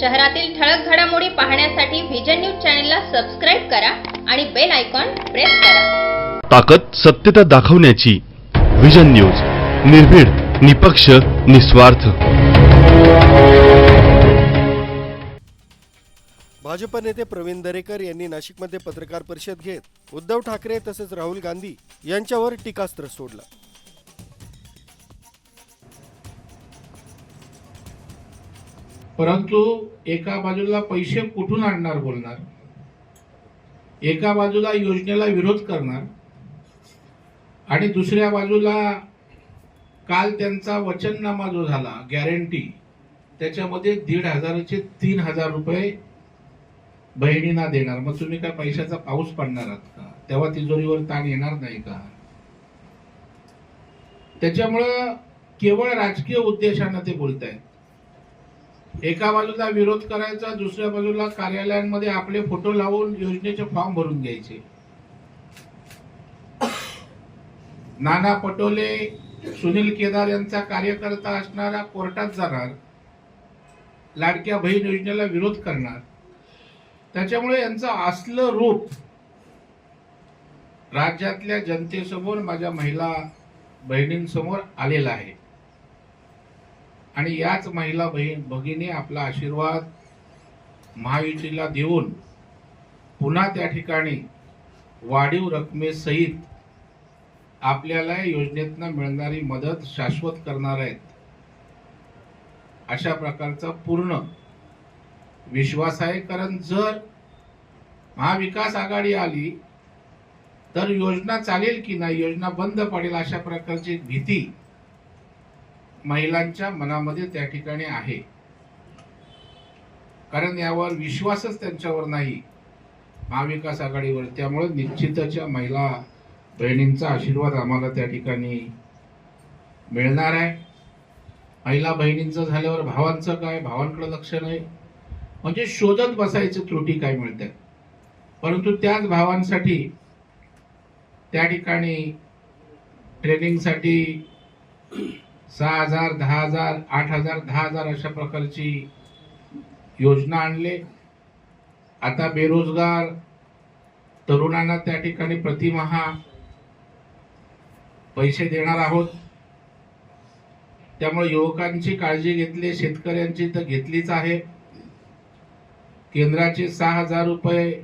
शहरातील ठळक घडामोडी पाहण्यासाठी व्हिजन न्यूज चॅनलला सबस्क्राईब करा आणि बेल आयकॉन प्रेस करा. ताकद सत्यता दाखवण्याची विजन न्यूज निर्भीड निपक्ष निस्वार्थ. भाजप नेते प्रवीण दरेकर यांनी नाशिकमध्ये पत्रकार परिषद घेत उद्धव ठाकरे तसेच राहुल गांधी यांच्यावर टीकास्त्र सोडलं. परंतु एका बाजूला पैसे कुठून आणणार बोलणार? एका बाजूला योजनेला विरोध करणार? आणि दुसऱ्या बाजूला काल त्यांचा वचननामा जो झाला गॅरंटी त्याच्यामध्ये दीड हजाराचे तीन हजार रुपये बहिणींना देणार. मग तुम्ही काय पैशाचा पाऊस पडणार आहात का? तेव्हा तिजोरीवर ताण येणार नाही का? त्याच्यामुळं केवळ राजकीय उद्देशानं ते बोलत आहेत एका बाजूला विरोध करायचा दुसऱ्या बाजूला कार्यालयांमध्ये आपले फोटो लावून योजनेचे फॉर्म भरून घ्यायचे. नाना पटोले सुनील केदार यांचा कार्यकर्ता असणारा कोर्टात जाणार लाडक्या बहीण योजनेला विरोध करणार. त्याच्यामुळे यांचं असलं रूप राज्यातल्या जनतेसमोर माझ्या महिला बहिणींसमोर आलेलं आहे. आणि याच महिला बहीण भगिनी आपला आशीर्वाद महायुतीला देऊन पुन्हा त्या ठिकाणी वाढीव रकमेसहित आपल्याला योजनेतनं मिळणारी मदत शाश्वत करणार आहेत. अशा प्रकारचा पूर्ण विश्वास आहे. कारण जर महाविकास आघाडी आली तर योजना चालेल की नाही योजना बंद पडेल अशा प्रकारची भीती महिलांच्या मनामध्ये त्या ठिकाणी आहे. कारण यावर विश्वासच त्यांच्यावर नाही. महाविकास आघाडीवर. त्यामुळे निश्चितच्या महिला बहिणींचा आशीर्वाद आम्हाला त्या ठिकाणी मिळणार आहे. महिला बहिणींचं झाल्यावर भावांचं काय? भावांकडे लक्ष नाही. म्हणजे शोधत बसायचे त्रुटी काय मिळतात परंतु त्याच भावांसाठी त्या ठिकाणी ट्रेनिंगसाठी सहा हजार दहा हजार आठ हजार दहा हजार अशा प्रकारची योजना आणले. आता बेरोजगार तरुणांना त्या ठिकाणी प्रतिमहा पैसे देणार आहोत. त्यामुळे युवकांची काळजी घेतली शेतकऱ्यांची तर घेतलीच आहे. केंद्राचे सहा हजार रुपये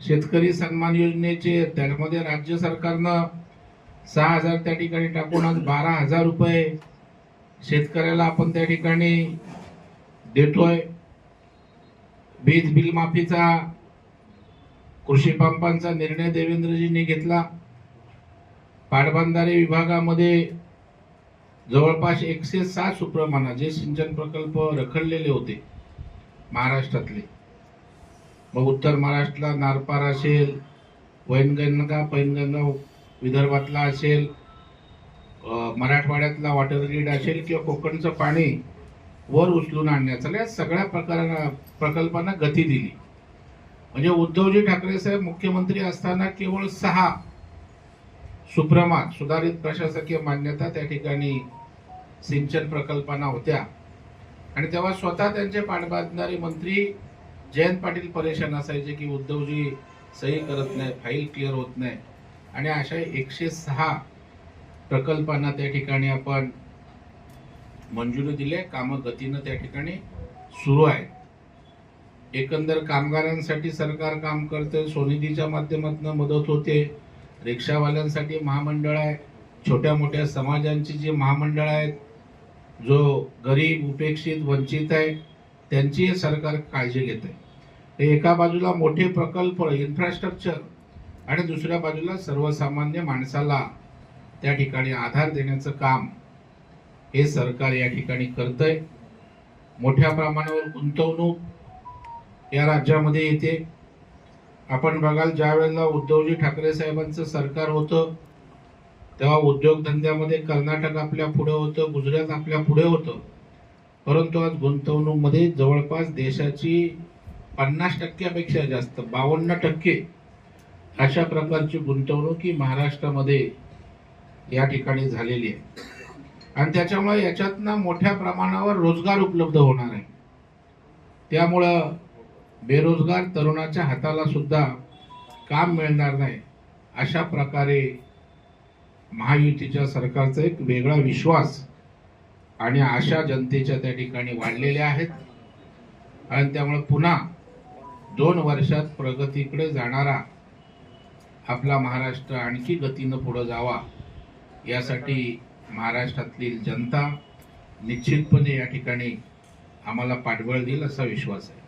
शेतकरी सन्मान योजनेचे त्यामध्ये राज्य सरकारनं सहा हजार त्या ठिकाणी टाकून आज बारा हजार रुपये शेतकऱ्याला आपण त्या ठिकाणी देतोय. वीज बिल माफीचा कृषी पंपांचा निर्णय देवेंद्रजींनी घेतला. पाटबंधारे विभागामध्ये जवळपास एकशे सात सुप्रमाणा जे सिंचन प्रकल्प रखडलेले होते महाराष्ट्रातले. मग उत्तर महाराष्ट्राला नारपार असेल वैनगंगा पैनगंगा विदर्भातला असेल मराठवाड्यातला वॉटर ग्रीड असेल किंवा कोकणचं पाणी वर उचलून आणण्याचा या सगळ्या प्रकारांना प्रकल्पांना गती दिली. म्हणजे उद्धवजी ठाकरे साहेब मुख्यमंत्री असताना केवळ सहा सुप्रमाण सुधारित प्रशासकीय मान्यता त्या ठिकाणी सिंचन प्रकल्पांना होत्या. आणि तेव्हा स्वतः त्यांचे पाटबंधारे मंत्री जयंत पाटील परेशान असायचे की उद्धवजी सही करत नाही फाईल क्लिअर होत नाही. आणि अशा एकशे सहा प्रकल्पांना त्या ठिकाणी आपण मंजुरी दिले कामं गतीनं त्या ठिकाणी सुरू आहे एकंदर कामगारांसाठी सरकार काम करते सोनिधीच्या माध्यमातून मदत होते. रिक्षावाल्यांसाठी महामंडळ आहे. छोट्या मोठ्या समाजांची जी महामंडळ आहेत जो गरीब उपेक्षित वंचित आहे त्यांची सरकार काळजी घेत. आहे एका बाजूला मोठे प्रकल्प इन्फ्रास्ट्रक्चर आणि दुसऱ्या बाजूला सर्वसामान्य माणसाला त्या ठिकाणी आधार देण्याचं काम हे सरकार या ठिकाणी करतंय. मोठ्या प्रमाणावर गुंतवणूक या राज्यामध्ये येते. आपण बघाल ज्या वेळेला उद्धवजी ठाकरे साहेबांचं सरकार होतं तेव्हा उद्योगधंद्यामध्ये कर्नाटक आपल्या पुढे होतं गुजरात आपल्या पुढे होतं. परंतु आज गुंतवणूकमध्ये जवळपास देशाची पन्नास टक्क्यापेक्षा जास्त बावन्न टक्के अशा प्रकारची गुंतवणूक ही महाराष्ट्रामध्ये या ठिकाणी झालेली आहे. आणि त्याच्यामुळे याच्यातनं मोठ्या प्रमाणावर रोजगार उपलब्ध होणार आहे. त्यामुळं बेरोजगार तरुणाच्या हाताला सुद्धा काम मिळणार नाही अशा प्रकारे महायुतीच्या सरकारचा एक वेगळा विश्वास आणि आशा जनतेच्या त्या ठिकाणी वाढलेल्या आहेत. आणि त्यामुळे पुन्हा दोन वर्षात प्रगतीकडे जाणारा आपला महाराष्ट्र आणखी गतीनं पुढं जावा यासाठी महाराष्ट्रातली जनता निश्चितपणे या ठिकाणी आम्हाला पाठबळ देईल असा विश्वास आहे.